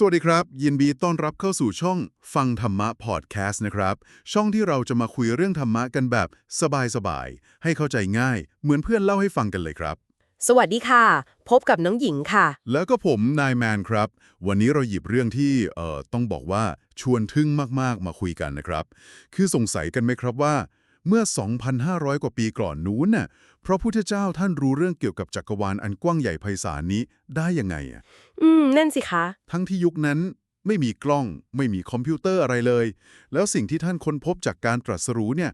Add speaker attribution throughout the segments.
Speaker 1: สวัสดีครับ ยินดีต้อนรับเข้าสู่ช่องฟังธรรมะพอดแคสต์นะครับ ช่องที่เราจะมาคุยเรื่องธรรมะกันแบบสบายๆ ให้เข้าใจง่าย เหมือนเพื่อนเล่าให้ฟังกันเลยครับ
Speaker 2: สวัสดีค่ะ พบกับน้องหญิงค่ะ
Speaker 1: แล้วก็ผมนายแมนครับ วันนี้เราหยิบเรื่องที่เอ่อต้องบอกว่าชวนทึ่งมากๆมาคุยกันนะครับ คือสงสัยกันไหมครับว่า เมื่อ 2,500 กว่าปีก่อนนู้นน่ะ พระพุทธเจ้าท่านรู้เรื่องเกี่ยวกับจักรวาลอันกว้างใหญ่ไพศาลนี้ได้ยังไงอะ
Speaker 2: อืม นั่นสิคะ
Speaker 1: ทั้งที่ยุคนั้นไม่มีกล้อง ไม่มีคอมพิวเตอร์อะไรเลย แล้วสิ่งที่ท่านค้นพบจากการตรัสรู้เนี่ย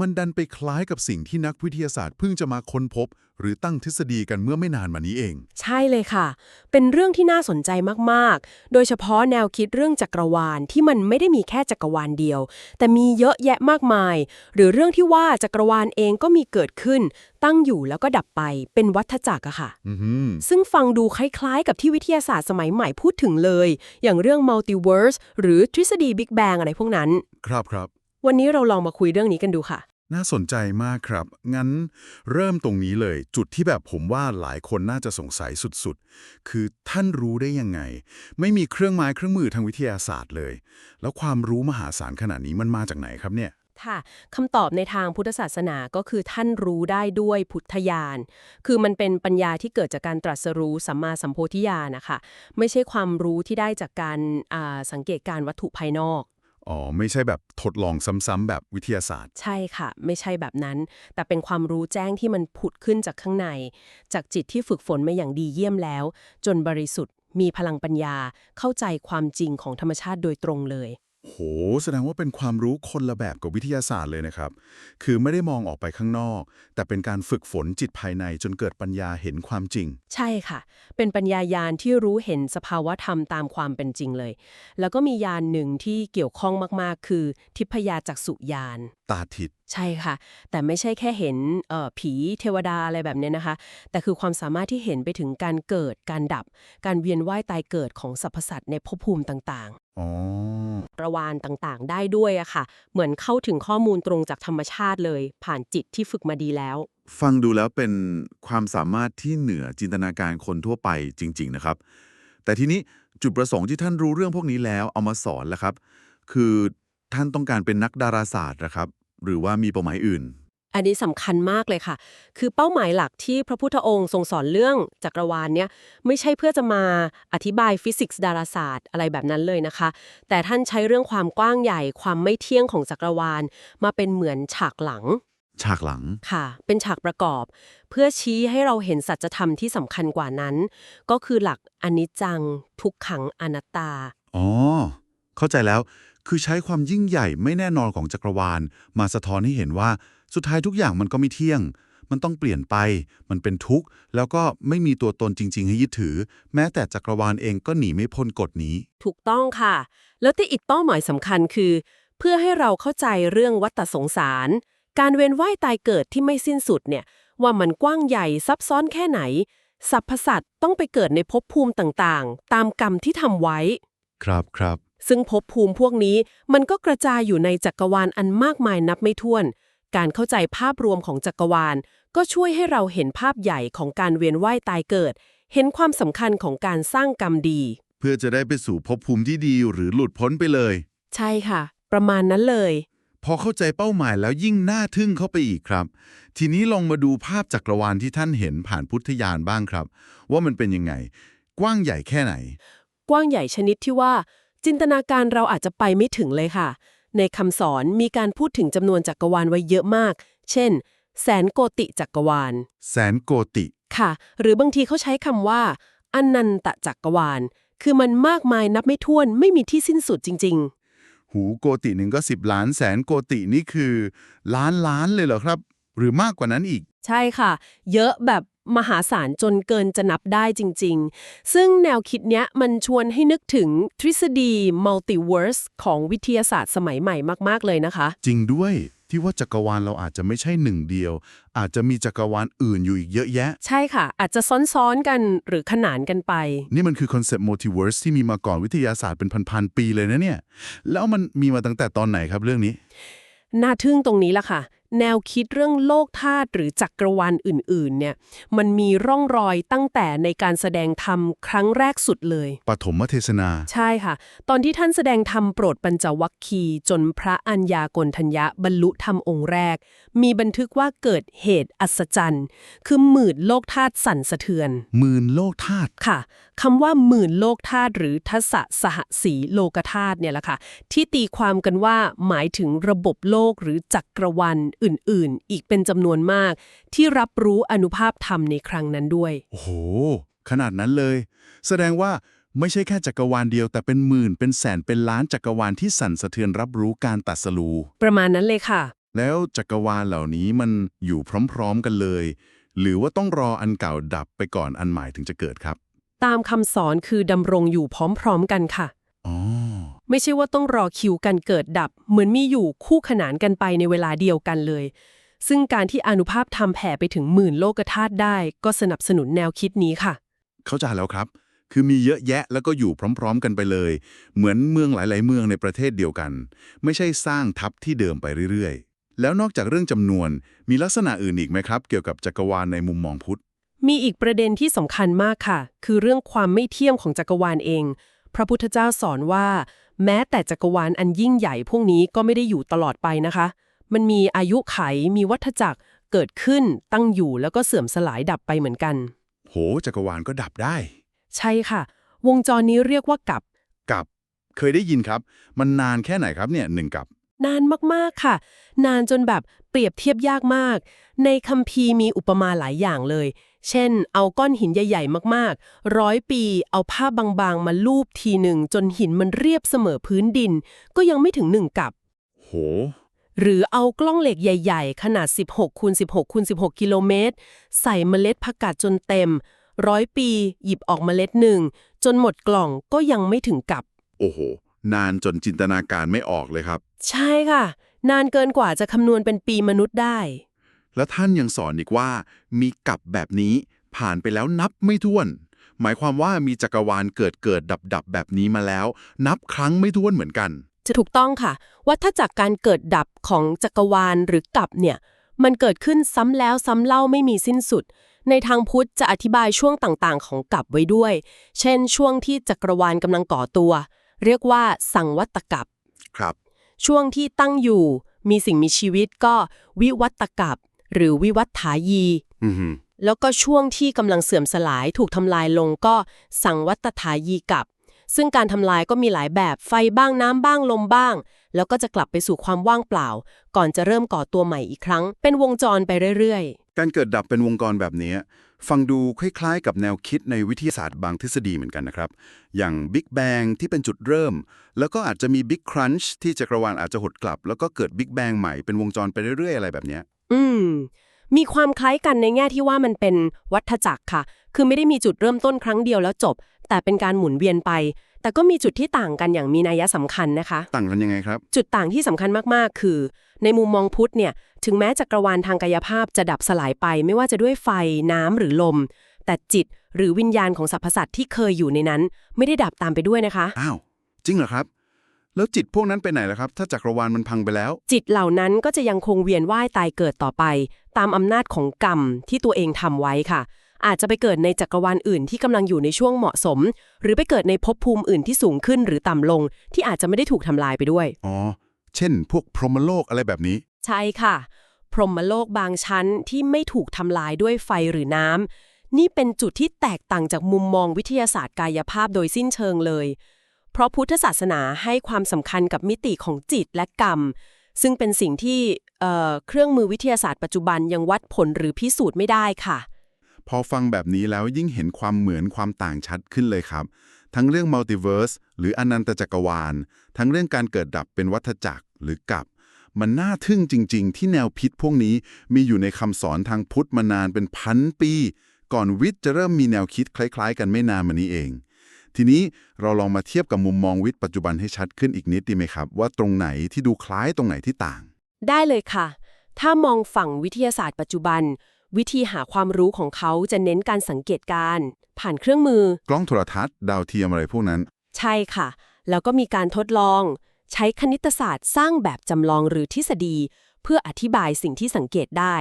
Speaker 1: มันดันไปคล้ายกับสิ่งที่นักวิทยาศาสตร์เพิ่งจะมาค้นพบ หรือตั้งทฤษฎีกันเมื่อไม่นานมานี้เอง
Speaker 2: ใช่เลยค่ะ เป็นเรื่องที่น่าสนใจมากๆ โดยเฉพาะแนวคิดเรื่องจักรวาลที่มันไม่ได้มีแค่จักรวาลเดียว แต่มีเยอะแยะมากมาย หรือเรื่องที่ว่าจักรวาลเองก็มีเกิดขึ้น ตั้งอยู่แล้วก็ดับไปเป็นวัฏจักรอะค่ะ
Speaker 1: อือหือ
Speaker 2: ซึ่งฟังดูคล้ายๆ กับที่วิทยาศาสตร์สมัยใหม่พูดถึงเลย อย่างเรื่อง multiverse หรือทฤษฎี Big Bang อะไรพวกนั้น
Speaker 1: ครับครับ
Speaker 2: วันนี้เราลองมาคุยเรื่องนี้กันดูค่ะ
Speaker 1: น่าสนใจมากครับ งั้นเริ่มตรงนี้เลย จุดที่แบบผมว่าหลายคนน่าจะสงสัยสุดๆ คือท่านรู้ได้ยังไง ไม่มีเครื่องไม้เครื่องมือทางวิทยาศาสตร์เลย แล้วความรู้มหาศาลขนาดนี้มันมาจากไหนครับเนี่ย
Speaker 2: ค่ะคำตอบในทางพุทธศาสนาก็คือท่านรู้ได้ด้วยพุทธญาณ คือมันเป็นปัญญาที่เกิดจากการตรัสรู้สัมมาสัมโพธิญาณนะคะ ไม่ใช่ความรู้ที่ได้จากการสังเกตการวัตถุภายนอก
Speaker 1: อ๋อ ไม่ใช่แบบทดลองซ้ำๆแบบวิทยาศาสตร์
Speaker 2: ใช่ค่ะ ไม่ใช่แบบนั้น แต่เป็นความรู้แจ้งที่มันผุดขึ้นจากข้างใน จากจิตที่ฝึกฝนมาอย่างดีเยี่ยมแล้ว จนบริสุทธิ์ มีพลังปัญญา เข้าใจความจริงของธรรมชาติโดยตรงเลย
Speaker 1: โห แสดงว่าเป็นความรู้คนละแบบกับวิทยาศาสตร์เลยนะครับ คือไม่ได้มองออกไปข้างนอก แต่เป็นการฝึกฝนจิตภายในจนเกิดปัญญาเห็นความจริง
Speaker 2: ใช่ค่ะ เป็นปัญญายาณที่รู้เห็นสภาวะธรรมตามความเป็นจริงเลย แล้วก็มียานหนึ่งที่เกี่ยวข้องมากๆ คือ ทิพยาจักษุยาน
Speaker 1: ตาทิศ
Speaker 2: ใช่ค่ะ แต่ไม่ใช่แค่เห็นเอ่อผีเทวดาอะไรแบบเนี้ยนะคะ แต่คือความสามารถที่เห็นไปถึงการเกิดการดับ การเวียนว่ายตายเกิดของสรรพสัตว์ในภพภูมิต่าง
Speaker 1: อ๋อ
Speaker 2: ๆประวานต่างๆ ได้ด้วยอะค่ะ เหมือนเข้าถึงข้อมูลตรงจากธรรมชาติเลย ผ่านจิตที่ฝึกมาดีแล้ว
Speaker 1: ฟังดูแล้วเป็นความสามารถที่เหนือจินตนาการคนทั่วไปจริง ๆ นะครับ แต่ทีนี้จุดประสงค์ที่ท่านรู้เรื่องพวกนี้แล้วเอามาสอนแล้วครับ คือท่านต้องการเป็นนักดาราศาสตร์นะครับ หรือว่ามีเป้าหมายอื่น
Speaker 2: อันนี้สำคัญมากเลยค่ะ คือเป้าหมายหลักที่พระพุทธองค์ทรงสอนเรื่องจักรวาลเนี่ยไม่ใช่เพื่อจะมาอธิบายฟิสิกส์ดาราศาสตร์อะไรแบบนั้นเลยนะคะ แต่ท่านใช้เรื่องความกว้างใหญ่ ความไม่เที่ยงของจักรวาล มาเป็นเหมือนฉากหลัง
Speaker 1: ฉากหลัง
Speaker 2: ค่ะ เป็นฉากประกอบ เพื่อชี้ให้เราเห็นสัจธรรมที่สำคัญกว่านั้น ก็คือหลักอนิจจัง ทุกขังอนัตตา
Speaker 1: อ๋อ เข้าใจแล้ว คือใช้ความยิ่งใหญ่ไม่แน่นอนของจักรวาล มาสะท้อนให้เห็นว่าสุดท้ายทุกอย่างมันก็ไม่เที่ยง มันต้องเปลี่ยนไป มันเป็นทุกข์ แล้วก็ไม่มีตัวตนจริง ๆ ให้ยึดถือ แม้แต่จักรวาลเองก็หนีไม่พ้นกฎนี้
Speaker 2: ถูกต้องค่ะ แล้วที่อีกเป้าหมายสำคัญคือ เพื่อให้เราเข้าใจเรื่องวัฏสงสาร การเวียนว่ายตายเกิดที่ไม่สิ้นสุดเนี่ยว่ามันกว้างใหญ่ซับซ้อนแค่ไหนสรรพสัตว์ต้องไปเกิดในภพภูมิต่างๆ ตามกรรมที่ทำไว้
Speaker 1: ครับครับ
Speaker 2: ซึ่งภพภูมิพวกนี้มันก็กระจายอยู่ในจักรวาลอันมากมายนับไม่ถ้วน การเข้าใจภาพรวมของจักรวาล ก็ช่วยให้เราเห็นภาพใหญ่ของการเวียนว่ายตายเกิด เห็นความสำคัญของการสร้างกรรมดี
Speaker 1: เพื่อจะได้ไปสู่ภพภูมิที่ดีหรือหลุดพ้นไปเลย
Speaker 2: ใช่ค่ะ ประมาณนั้นเลย
Speaker 1: พอเข้าใจเป้าหมายแล้วยิ่งน่าทึ่งเข้าไปอีกครับ ทีนี้ลองมาดูภาพจักรวาลที่ท่านเห็นผ่านพุทธญาณบ้างครับ ว่ามันเป็นยังไง กว้างใหญ่แค่ไหน
Speaker 2: กว้างใหญ่ชนิดที่ว่า จินตนาการเราอาจจะไปไม่ถึงเลยค่ะ ในคำสอนมีการพูดถึงจำนวนจักรวาลไว้เยอะมาก เช่น แสนโกติจักรวาล
Speaker 1: แสนโกติ
Speaker 2: ค่ะ หรือบางทีเขาใช้คำว่าอนันตจักรวาล คือมันมากมายนับไม่ถ้วนไม่มีที่สิ้นสุดจริง
Speaker 1: หูโกติหนึ่งก็สิบล้านแสนโกตินี่คือ ล้านล้านเลยเหรอครับ หรือมากกว่านั้นอีก
Speaker 2: ๆ ใช่ค่ะ เยอะแบบ มหาศาลจนเกินจะนับได้จริง ๆ ซึ่งแนวคิดเนี้ยมันชวนให้นึกถึงทฤษฎี multiverse ของวิทยาศาสตร์สมัยใหม่มาก ๆ เลยนะคะ
Speaker 1: จริงด้วยที่ว่าจักรวาลเราอาจจะไม่ใช่หนึ่งเดียว อาจจะมีจักรวาลอื่นอยู่อีกเยอะแยะ
Speaker 2: ใช่ค่ะ อาจจะซ้อนๆกันหรือขนานกันไป
Speaker 1: นี่มันคือคอนเซปต์ multiverse ที่มีมาก่อนวิทยาศาสตร์เป็นพันๆปีเลยนะเนี่ย แล้วมันมีมาตั้งแต่ตอนไหนครับเรื่องนี้
Speaker 2: น่าทึ่งตรงนี้ละค่ะ แนวคิดเรื่องโลกธาตุหรือจักรวาลอื่นๆ เนี่ย มันมีร่องรอยตั้งแต่ในการแสดงธรรมครั้งแรกสุดเลย
Speaker 1: ปฐมเทศนา
Speaker 2: ใช่ค่ะ ตอนที่ท่านแสดงธรรมโปรดปัญจวัคคีย์จนพระอัญญากลทัญญะบรรลุธรรมองค์แรก มีบันทึกว่าเกิดเหตุอัศจรรย์ คือหมื่นโลกธาตุสั่นสะเทือน
Speaker 1: หมื่นโลกธาตุ
Speaker 2: ค่ะ คำว่าหมื่นโลกธาตุหรือทัสสะสหสีโลกธาตุเนี่ยแหละค่ะ ที่ตีความกันว่าหมายถึงระบบโลกหรือจักรวาลอื่นๆ อีกเป็นจำนวนมาก ที่รับรู้อนุภาพธรรมในครั้งนั้นด้วย
Speaker 1: โอ้โห ขนาดนั้นเลย แสดงว่าไม่ใช่แค่จักรวาลเดียว แต่เป็นหมื่นเป็นแสนเป็นล้านจักรวาลที่สั่นสะเทือนรับรู้การตัดสลู
Speaker 2: ประมาณนั้นเลยค่ะ
Speaker 1: แล้วจักรวาลเหล่านี้มันอยู่พร้อมๆกันเลย หรือว่าต้องรออันเก่าดับไปก่อนอันใหม่ถึงจะเกิดครับ
Speaker 2: ตามคำสอนคือดำรงอยู่พร้อมๆกันค่ะ
Speaker 1: อ๋อ
Speaker 2: ไม่ใช่ว่าต้องรอคิวกันเกิดดับ เหมือนมีอยู่คู่ขนานกันไปในเวลาเดียวกันเลย ซึ่งการที่อนุภาพธรรมแผ่ไปถึงหมื่นโลกธาตุได้ ก็สนับสนุนแนวคิดนี้ค่ะ
Speaker 1: เข้าใจแล้วครับ คือมีเยอะแยะแล้วก็อยู่พร้อม ๆ กันไปเลย เหมือนเมืองหลาย ๆ เมืองในประเทศเดียวกัน ไม่ใช่สร้างทับที่เดิมไปเรื่อย ๆ แล้วนอกจากเรื่องจำนวน มีลักษณะอื่นอีกไหมครับ เกี่ยวกับจักรวาลในมุมมองพุทธ
Speaker 2: มีอีกประเด็นที่สำคัญมากค่ะ คือเรื่องความไม่เที่ยมของจักรวาลเอง พระพุทธเจ้าสอนว่า แม้แต่จักรวาลอันยิ่งใหญ่พวกนี้ก็ไม่ได้อยู่ตลอดไปนะคะ มันมีอายุไข มีวัฏจักร เกิดขึ้น ตั้งอยู่ แล้วก็เสื่อมสลายดับไปเหมือนกัน
Speaker 1: โห จักรวาลก็ดับได้
Speaker 2: ใช่ค่ะ วงจรนี้เรียกว่ากับ
Speaker 1: กับ เคยได้ยินครับ มันนานแค่ไหนครับเนี่ยหนึ่งกับ
Speaker 2: นานมากๆค่ะ นานจนแบบเปรียบเทียบยากมาก ในคัมภีร์มีอุปมาหลายอย่างเลย เช่น เอาก้อนหินใหญ่ ๆ มากๆ ร้อยปี เอาผ้าบางๆ มาลูบทีหนึ่ง จนหินมันเรียบเสมอพื้นดิน ก็ยังไม่ถึงหนึ่งกับ
Speaker 1: โห
Speaker 2: หรือเอากล้องเหล็กใหญ่ ๆ ขนาด 16คูณ16คูณ16 กิโลเมตร ใส่เมล็ดผักกาดจนเต็ม ร้อยปี หยิบออกเมล็ดหนึ่ง จนหมดกล่องก็ยังไม่ถึงกับ
Speaker 1: โอ้โห นานจนจินตนาการไม่ออกเลยครับ
Speaker 2: ใช่ค่ะ นานเกินกว่าจะคำนวณเป็นปีมนุษย์ได้
Speaker 1: แล้วท่านยังสอนอีกว่า มีกับแบบนี้ผ่านไปแล้วนับไม่ถ้วน หมายความว่ามีจักรวาลเกิดเกิดดับดับแบบนี้มาแล้ว นับครั้งไม่ถ้วนเหมือนกัน
Speaker 2: จะถูกต้องค่ะ ว่าถ้าจากการเกิดดับของจักรวาลหรือกับเนี่ยมันเกิดขึ้นซ้ำแล้วซ้ำเล่าไม่มีสิ้นสุด ในทางพุทธจะอธิบายช่วงต่างๆ ของกับไว้ด้วย เช่น ช่วงที่จักรวาลกำลังก่อตัว เรียกว่าสังวัตกับ
Speaker 1: ครับ
Speaker 2: ช่วงที่ตั้งอยู่ มีสิ่งมีชีวิตก็วิวัตกับ หรือวิวัฏฐายี
Speaker 1: อือหือ
Speaker 2: แล้วก็ช่วงที่กำลังเสื่อมสลายถูกทำลายลงก็สังวัตถายีกับ ซึ่งการทำลายก็มีหลายแบบไฟบ้างน้ำบ้างลมบ้าง แล้วก็จะกลับไปสู่ความว่างเปล่า ก่อนจะเริ่มก่อตัวใหม่อีกครั้ง เป็นวงจรไปเรื่อย
Speaker 1: การเกิดดับเป็นวงกรแบบนี้ ฟังดูคล้ายๆ กับแนวคิดในวิทยาศาสตร์บางทฤษฎีเหมือนกันนะครับ อย่าง Big Bang ที่เป็นจุดเริ่ม แล้วก็อาจจะมี Big Crunch ที่จักรวาลอาจจะหดกลับ แล้วก็เกิด Big Bang ใหม่เป็นวงจรไปเรื่อยๆ อะไรแบบเนี้ย
Speaker 2: ๆ อืม มีความคล้ายกันในแง่ที่ว่ามันเป็นวัฏจักรค่ะ คือไม่ได้มีจุดเริ่มต้นครั้งเดียวแล้วจบ แต่เป็นการหมุนเวียนไป แต่ก็มีจุดที่ต่างกันอย่างมีนัยสำคัญนะคะ
Speaker 1: ต่างกันยังไงครับ
Speaker 2: จุดต่างที่สำคัญมากๆ คือ ในมุมมองพุทธเนี่ย ถึงแม้จักรวาลทางกายภาพจะดับสลายไป ไม่ว่าจะด้วยไฟน้ำหรือลม แต่จิตหรือวิญญาณของสรรพสัตว์ที่เคยอยู่ในนั้น ไม่ได้ดับตามไปด้วยนะคะ
Speaker 1: อ้าว จริงเหรอครับ แล้วจิตพวกนั้นไปไหนล่ะครับ ถ้าจักรวาลมันพังไปแล้ว
Speaker 2: จิตเหล่านั้นก็จะยังคงเวียนว่ายตายเกิดต่อไป ตามอำนาจของกรรมที่ตัวเองทำไว้ค่ะ อาจจะไปเกิดในจักรวาลอื่นที่กำลังอยู่ในช่วงเหมาะสม หรือไปเกิดในภพภูมิอื่นที่สูงขึ้นหรือต่ำลง ที่อาจจะไม่ได้ถูกทำลายไปด้วย
Speaker 1: อ๋อ เช่น พวกพรหมโลกอะไรแบบนี้
Speaker 2: ใช่ค่ะ พรหมโลกบางชั้นที่ไม่ถูกทำลายด้วยไฟหรือน้ำนี่เป็นจุดที่แตกต่างจากมุมมองวิทยาศาสตร์กายภาพโดยสิ้นเชิงเลย เพราะพุทธศาสนาให้ความสำคัญกับมิติของจิตและกรรม ซึ่งเป็นสิ่งที่เเครื่องมือวิทยาศาสตร์ปัจจุบันยังวัดผลหรือพิสูจน์ไม่ได้ค่ะ
Speaker 1: พอฟังแบบนี้แล้วยิ่งเห็นความเหมือนความต่างชัดขึ้นเลยครับ ทั้งเรื่องมัลติเวิร์สหรืออนันตจักรวาล ทั้งเรื่องการเกิดดับเป็นวัฏจักรหรือกับมันน่าทึ่งจริง ๆ ที่แนวพิษพวกนี้มีอยู่ในคำสอนทางพุทธมานานเป็นพันปี ก่อนวิทย์จะเริ่มมีแนวคิดคล้าย ๆ กันไม่นานมานี้เอง ทีนี้เราลองมาเทียบกับมุมมองวิทย์ปัจจุบันให้ชัดขึ้นอีกนิดดีไหมครับ ว่าตรงไหนที่ดูคล้ายตรงไหนที่ต่าง
Speaker 2: ได้เลยค่ะ ถ้ามองฝั่งวิทยาศาสตร์ปัจจุบัน วิธีหาความรู้ของเขาจะเน้นการสังเกตการณ์ผ่านเครื่องมือ
Speaker 1: กล้องโทรทัศน์ดาวเทียมอะไรพวกนั้น
Speaker 2: ใช่ค่ะ แล้วก็มีการทดลอง ใช้คณิตศาสตร์สร้างแบบจำลองหรือทฤษฎี เพื่ออธิบายสิ่งที่สังเกตได้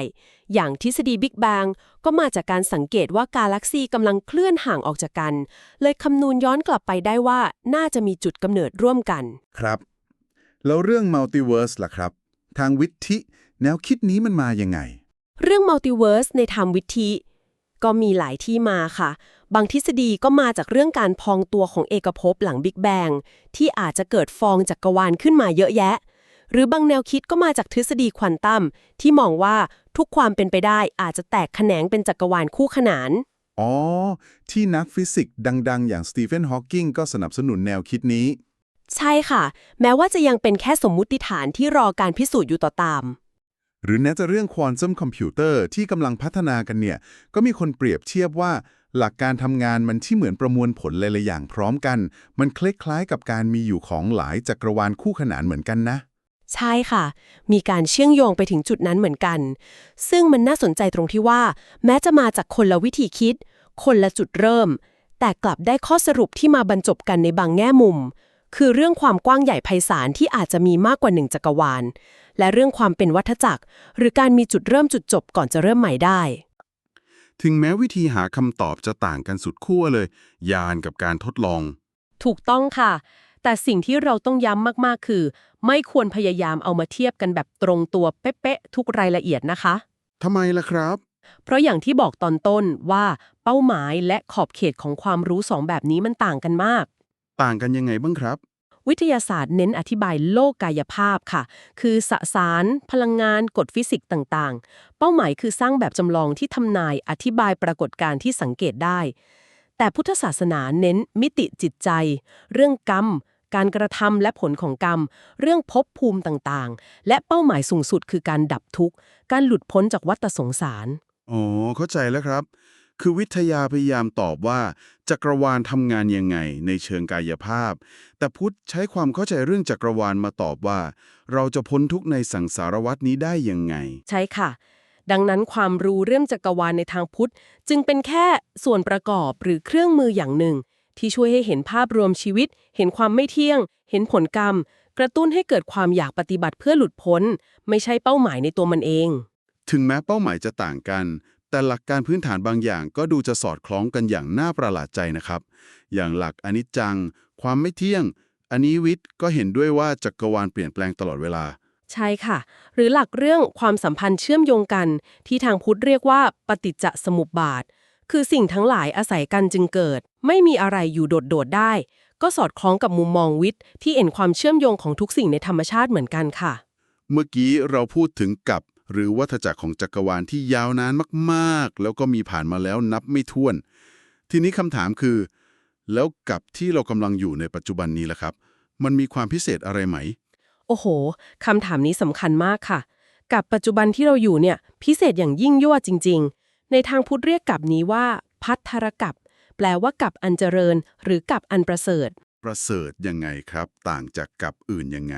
Speaker 2: อย่างทฤษฎีบิ๊กแบงก็มาจากการสังเกตว่ากาแล็กซีกำลังเคลื่อนห่างออกจากกัน เลยคำนวณย้อนกลับไปได้ว่าน่าจะมีจุดกำเนิดร่วมกัน
Speaker 1: ครับ แล้วเรื่องมัลติเวิร์สล่ะครับ ทางวิทย์แนวคิดนี้มันมายังไง
Speaker 2: เรื่องมัลติเวิร์สในทางวิธีก็มีหลายที่มาค่ะ บางทฤษฎีก็มาจากเรื่องการพองตัวของเอกภพหลังบิ๊กแบงที่อาจจะเกิดฟองจักกรวาลขึ้นมาเยอะแยะ หรือบางแนวคิดก็มาจากทฤษฎีควอนตัมที่มองว่าทุกความเป็นไปได้อาจจะแตกแขนงเป็นจักรวาลคู่ขนาน
Speaker 1: อ๋อ ที่นักฟิสิกส์ดังๆ อย่างสตีเฟนฮอว์กิงก็สนับสนุนแนวคิดนี้
Speaker 2: ใช่ค่ะ แม้ว่าจะยังเป็นแค่สมมุติฐานที่รอการพิสูจน์อยู่ต่อตาม
Speaker 1: หรือแม้แต่เรื่องควอนตัมคอมพิวเตอร์ที่กำลังพัฒนากันเนี่ย ก็มีคนเปรียบเทียบว่าหลักการทำงานมันที่เหมือนประมวลผลหลายๆอย่างพร้อมกัน มันคล้ายๆกับการมีอยู่ของหลายจักรวาลคู่ขนานเหมือนกันนะ
Speaker 2: ใช่ค่ะ มีการเชื่อมโยงไปถึงจุดนั้นเหมือนกัน ซึ่งมันน่าสนใจตรงที่ว่า แม้จะมาจากคนละวิธีคิด คนละจุดเริ่ม แต่กลับได้ข้อสรุปที่มาบรรจบกันในบางแง่มุม คือเรื่องความกว้างใหญ่ไพศาลที่อาจจะมีมากกว่าหนึ่งจักรวาล และเรื่องความเป็นวัฏจักร หรือการมีจุดเริ่มจุดจบก่อนจะเริ่มใหม่ได้
Speaker 1: ถึงแม้วิธีหาคำตอบจะต่างกันสุดขั้วเลย ยานกับการทดลอง
Speaker 2: ถูกต้องค่ะ แต่สิ่งที่เราต้องย้ำมากๆ คือ ไม่ควรพยายามเอามาเทียบกันแบบตรงตัวเป๊ะๆทุกรายละเอียดนะคะ
Speaker 1: ทำไมล่ะครับ
Speaker 2: เพราะอย่างที่บอกตอนต้นว่าเป้าหมายและขอบเขตของความรู้สองแบบนี้มันต่างกันมาก
Speaker 1: ต่างกันยังไงบ้างครับ
Speaker 2: วิทยาศาสตร์เน้นอธิบายโลกกายภาพค่ะ คือสสาร พลังงาน กฎฟิสิกส์ต่างๆ เป้าหมายคือสร้างแบบจำลองที่ทำนายอธิบายปรากฏการณ์ที่สังเกตได้แต่พุทธศาสนาเน้นมิติจิตใจ เรื่องกรรม การกระทำและผลของกรรม เรื่องภพภูมิต่างๆ และเป้าหมายสูงสุดคือการดับทุกข์ การหลุดพ้นจากวัฏสงสาร
Speaker 1: อ๋อ เข้าใจแล้วครับ คือวิทยาพยายามตอบว่า จักรวาลทำงานยังไงในเชิงกายภาพ แต่พุทธใช้ความเข้าใจเรื่องจักรวาลมาตอบว่า เราจะพ้นทุกข์ในสังสารวัฏนี้ได้ยังไง
Speaker 2: ใช่ค่ะดังนั้นความรู้เรื่องจักรวาลในทางพุทธ จึงเป็นแค่ส่วนประกอบหรือเครื่องมืออย่างหนึ่ง ที่ช่วยให้เห็นภาพรวมชีวิต เห็นความไม่เที่ยง เห็นผลกรรม กระตุ้นให้เกิดความอยากปฏิบัติเพื่อหลุดพ้น ไม่ใช่เป้าหมายในตัวมันเอง
Speaker 1: ถึงแม้เป้าหมายจะต่างกัน แต่หลักการพื้นฐานบางอย่างก็ดูจะสอดคล้องกันอย่างน่าประหลาดใจนะครับ อย่างหลักอนิจจัง ความไม่เที่ยงอันนี้วิทย์ก็เห็นด้วยว่าจักรวาลเปลี่ยนแปลงตลอดเวลา
Speaker 2: ใช่ค่ะ หรือหลักเรื่องความสัมพันธ์เชื่อมโยงกัน ที่ทางพุทธเรียกว่าปฏิจจสมุปบาท คือสิ่งทั้งหลายอาศัยกันจึงเกิด ไม่มีอะไรอยู่โดดๆได้ ก็สอดคล้องกับมุมมองวิทย์ ที่เห็นความเชื่อมโยงของทุกสิ่งในธรรมชาติเหมือนกันค่ะ
Speaker 1: เมื่อกี้เราพูดถึงกับ หรือวัฏจักรของจักรวาลที่ยาวนานมากๆ แล้วก็มีผ่านมาแล้วนับไม่ถ้วน ทีนี้คำถามคือ แล้วกับที่เรากำลังอยู่ในปัจจุบันนี้ล่ะครับ มันมีความพิเศษอะไรไหม
Speaker 2: โอ้โหคำถามนี้สำคัญมากค่ะ กับปัจจุบันที่เราอยู่เนี่ยพิเศษอย่างยิ่งยวดจริง ๆ ในทางพุทธเรียกกับนี้ว่า พัทธรกับ แปลว่ากับอันเจริญ หรือกับอันประเสริฐ
Speaker 1: ประเสริฐยังไงครับ ต่างจากกับอื่นยังไง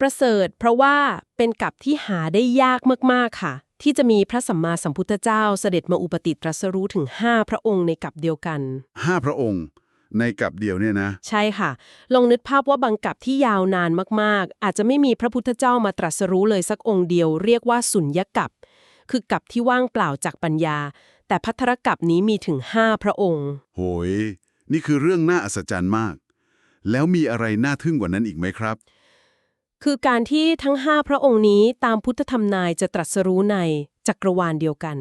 Speaker 2: ประเสริฐ เพราะว่าเป็นกับที่หาได้ยากมากๆค่ะ ที่จะมีพระสัมมาสัมพุทธเจ้าเสด็จมาอุปติตรัสรู้ถึง 5 พระองค์ในกับเดียวกัน
Speaker 1: ห้าพระองค์ในกับเดียวเนี่ยนะ
Speaker 2: ใช่ค่ะ ลองนึกภาพว่าบางกับที่ยาวนานมากๆ อาจจะไม่มีพระพุทธเจ้ามาตรัสรู้เลยสักองค์เดียว เรียกว่าสุญญกับ คือกับที่ว่างเปล่าจากปัญญา แต่พัทธรกับนี้มีถึง5พระองค์
Speaker 1: โหย นี่คือเรื่องน่าอัศจรรย์มาก แล้วมีอะไรน่าทึ่งกว่านั้นอีกไหมครับ
Speaker 2: คือการที่ทั้ง5พระองค์นี้ตามพุทธธรรมนายจะตรัสรู้ในจักรวาลเดียวกัน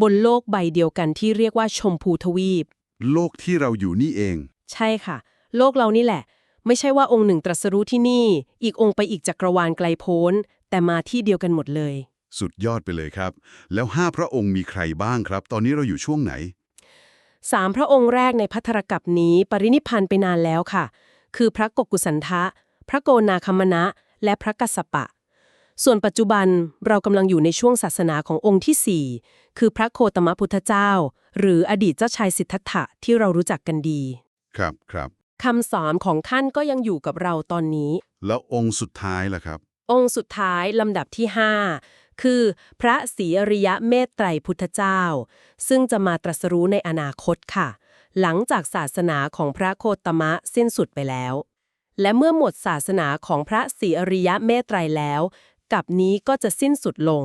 Speaker 2: บนโลกใบเดียวกันที่เรียกว่าชมพูทวีป
Speaker 1: โลกที่เราอยู่นี่เอง
Speaker 2: ใช่ค่ะ โลกเรานี่แหละ ไม่ใช่ว่าองค์หนึ่งตรัสรู้ที่นี่ อีกองค์ไปอีกจักรวาลไกลโพ้น แต่มาที่เดียวกันหมดเลย
Speaker 1: สุดยอดไปเลยครับ แล้วห้าพระองค์มีใครบ้างครับ ตอนนี้เราอยู่ช่วงไหน
Speaker 2: สามพระองค์แรกในพัทธรกับนี้ปรินิพพันธ์ไปนานแล้วค่ะ คือพระกกุสันทะ พระโกนาคมณะ และพระกัสสปะ ส่วนปัจจุบันเรากำลังอยู่ในช่วงศาสนาขององค์ที่ 4 คือพระโคตมพุทธเจ้า หรืออดีตเจ้าชายสิทธัตถะที่เรารู้จักกันดี
Speaker 1: ครับครับ
Speaker 2: คำสอนของท่านก็ยังอยู่กับเราตอนนี้
Speaker 1: แล้วองค์สุดท้ายล่ะครับ
Speaker 2: องค์สุดท้ายลำดับที่ 5 คือ พระศรีอริยะเมตไตรพุทธเจ้า ซึ่งจะมาตรัสรู้ในอนาคตค่ะ หลังจากศาสนาของพระโคตมะสิ้นสุดไปแล้ว และเมื่อหมดศาสนาของพระศรีอริยะเมตไตรแล้วกับนี้ก็จะสิ้นสุดลง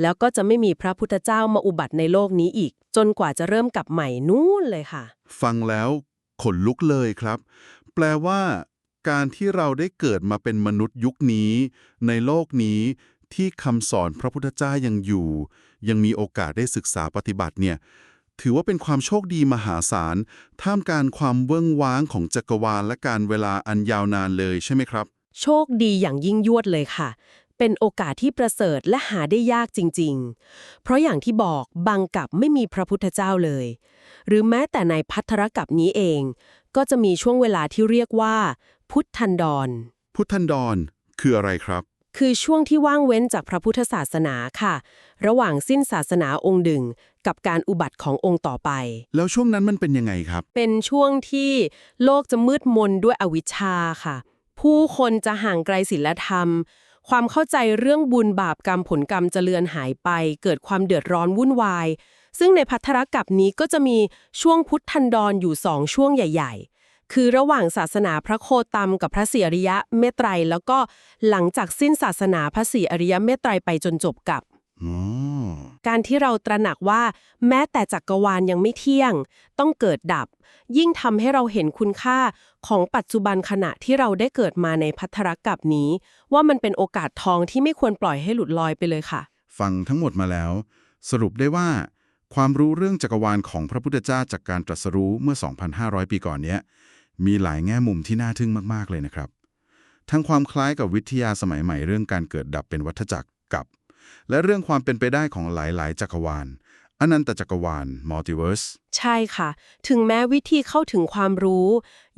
Speaker 2: แล้วก็จะไม่มีพระพุทธเจ้ามาอุบัติในโลกนี้อีก จนกว่าจะเริ่มกลับใหม่นู่นเลยค่ะ
Speaker 1: ฟังแล้วขนลุกเลยครับ แปลว่า การที่เราได้เกิดมาเป็นมนุษย์ยุคนี้ ในโลกนี้ ที่คำสอนพระพุทธเจ้ายังอยู่ ยังมีโอกาสได้ศึกษาปฏิบัติเนี่ยถือว่าเป็นความโชคดีมหาศาล ท่ามกลารความเบื้องว้างของจักรวาลและการเวลาอันยาวนานเลยใช่ไหมครับ
Speaker 2: โชคดีอย่างยิ่งยวดเลยค่ะ เป็นโอกาสที่ประเสริฐและหาได้ยากจริง ๆ เพราะอย่างที่บอกบางกับไม่มีพระพุทธเจ้าเลย หรือแม้แต่ในพัทธรกับนี้เอง ก็จะมีช่วงเวลาที่เรียกว่า พุทธันดร
Speaker 1: พุทธันดรคืออะไรครับ
Speaker 2: คือช่วงที่ว่างเว้นจากพระพุทธศาสนาค่ะ ระหว่างสิ้นศาสนาองค์หนึ่ง กับการอุบัติขององค์ต่อไป
Speaker 1: แล้วช่วงนั้นมันเป็นยังไงครับ
Speaker 2: เป็นช่วงที่โลกจะมืดมนด้วยอวิชชาค่ะ ผู้คนจะห่างไกลศีลธรรม ความเข้าใจเรื่องบุญบาปกรรมผลกรรมจะเลือนหายไป เกิดความเดือดร้อนวุ่นวาย ซึ่งในพัทธรกับนี้ก็จะมีช่วงพุทธันดรอยู่สองช่วงใหญ่ ๆ คือระหว่างศาสนาพระโคตมกับพระศรีอริยะเมตไตร แล้วก็หลังจากสิ้นศาสนาพระศรีอริยะเมตไตรไปจนจบกับ
Speaker 1: อ๋อ
Speaker 2: การที่เราตระหนักว่า แม้แต่จักกรวาลยังไม่เที่ยง ต้องเกิดดับ ยิ่งทำให้เราเห็นคุณค่าของปัจจุบันขณะที่เราได้เกิดมาในพัทธรกับนี้ ว่ามันเป็นโอกาสทองที่ไม่ควรปล่อยให้หลุดลอยไปเลยค่ะ
Speaker 1: ฟังทั้งหมดมาแล้ว สรุปได้ว่า ความรู้เรื่องจักรวาลของพระพุทธเจ้าจากการตรัสรู้เมื่อ 2,500 ปีก่อนเนี้ย มีหลายแง่มุมที่น่าทึ่งมาก ๆ เลยนะครับ ทั้งความคล้ายกับวิทยาสมัยใหม่เรื่องการเกิดดับเป็นวัฏจักรกับ และเรื่องความเป็นไปได้ของหลาย ๆ จักรวาลอนันตจักรวาลมัลติเวิร์ส
Speaker 2: ใช่ค่ะ ถึงแม้วิธีเข้าถึงความรู้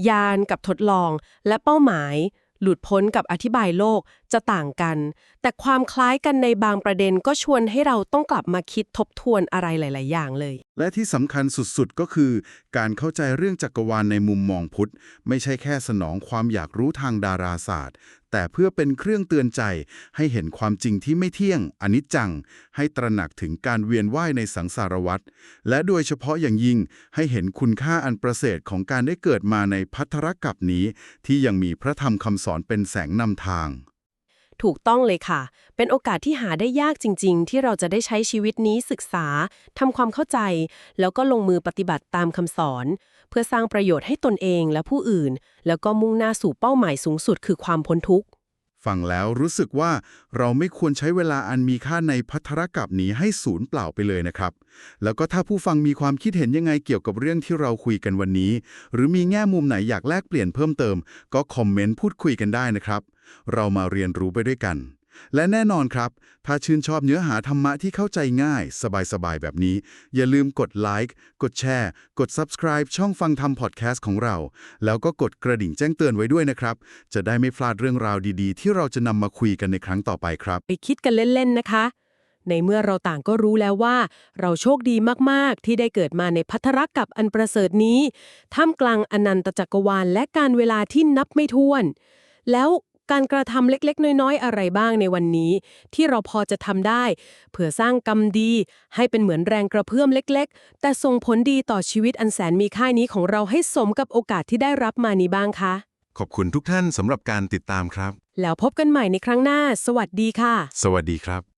Speaker 2: ยานกับทดลอง และเป้าหมาย หลุดพ้นกับอธิบายโลก จะต่างกัน แต่ความคล้ายกันในบางประเด็นก็ชวนให้เราต้องกลับมาคิดทบทวนอะไรหลาย ๆ อย่างเลย
Speaker 1: และที่สำคัญสุดๆ ก็คือ การเข้าใจเรื่องจักรวาลในมุมมองพุทธ ไม่ใช่แค่สนองความอยากรู้ทางดาราศาสตร์ แต่เพื่อเป็นเครื่องเตือนใจ ให้เห็นความจริงที่ไม่เที่ยง อนิจจัง ให้ตระหนักถึงการเวียนว่ายในสังสารวัฏและโดยเฉพาะอย่างยิ่งให้เห็นคุณค่าอันประเสริฐของการได้เกิดมาในพัทรกับนี้ ที่ยังมีพระธรรมคำสอนเป็นแสงนำทาง
Speaker 2: ถูกต้องเลยค่ะ เป็นโอกาสที่หาได้ยากจริง ๆ ที่เราจะได้ใช้ชีวิตนี้ศึกษาทำความเข้าใจ แล้วก็ลงมือปฏิบัติตามคำสอน เพื่อสร้างประโยชน์ให้ตนเองและผู้อื่น แล้วก็มุ่งหน้าสู่เป้าหมายสูงสุดคือความพ้นทุกข์
Speaker 1: ฟังแล้วรู้สึกว่าเราไม่ควรใช้เวลาอันมีค่าในพัทธรกับนี้ให้สูญเปล่าไปเลยนะครับ แล้วก็ถ้าผู้ฟังมีความคิดเห็นยังไงเกี่ยวกับเรื่องที่เราคุยกันวันนี้ หรือมีแง่มุมไหนอยากแลกเปลี่ยนเพิ่มเติม ก็คอมเมนต์พูดคุยกันได้นะครับ เรามาเรียนรู้ไปด้วยกัน และแน่นอนครับ ถ้าชื่นชอบเนื้อหาธรรมะที่เข้าใจง่าย สบายๆ แบบนี้ อย่าลืมกดไลค์กดแชร์ กด subscribe ช่องฟังทำพอดแคสต์ของเรา แล้วก็กดกระดิ่งแจ้งเตือนไว้ด้วยนะครับ จะได้ไม่พลาดเรื่องราวดีๆ ที่เราจะนำมาคุยกันในครั้งต่อไปครับ
Speaker 2: ไปคิดกันเล่น ๆ นะคะ ในเมื่อเราต่างก็รู้แล้วว่า เราโชคดีมากๆ ที่ได้เกิดมาในพัทรกับอันประเสริฐนี้ ท่ามกลางอนันตจักรวาลและการเวลาที่นับไม่ถ้วน แล้ว การกระทำเล็กๆ น้อยๆ อะไรบ้างในวันนี้ ที่เราพอจะทำได้ เพื่อสร้างกรรมดี ให้เป็นเหมือนแรงกระเพื่อมเล็ก ๆ แต่ส่งผลดีต่อชีวิตอันแสนมีค่านี้ของเราให้สมกับโอกาสที่ได้รับมานี้บ้างคะ
Speaker 3: ขอบคุณทุกท่านสำหรับการติดตามครับ
Speaker 2: แล้วพบกันใหม่ในครั้งหน้า สวัสดีค่ะ
Speaker 3: สวัสดีครับ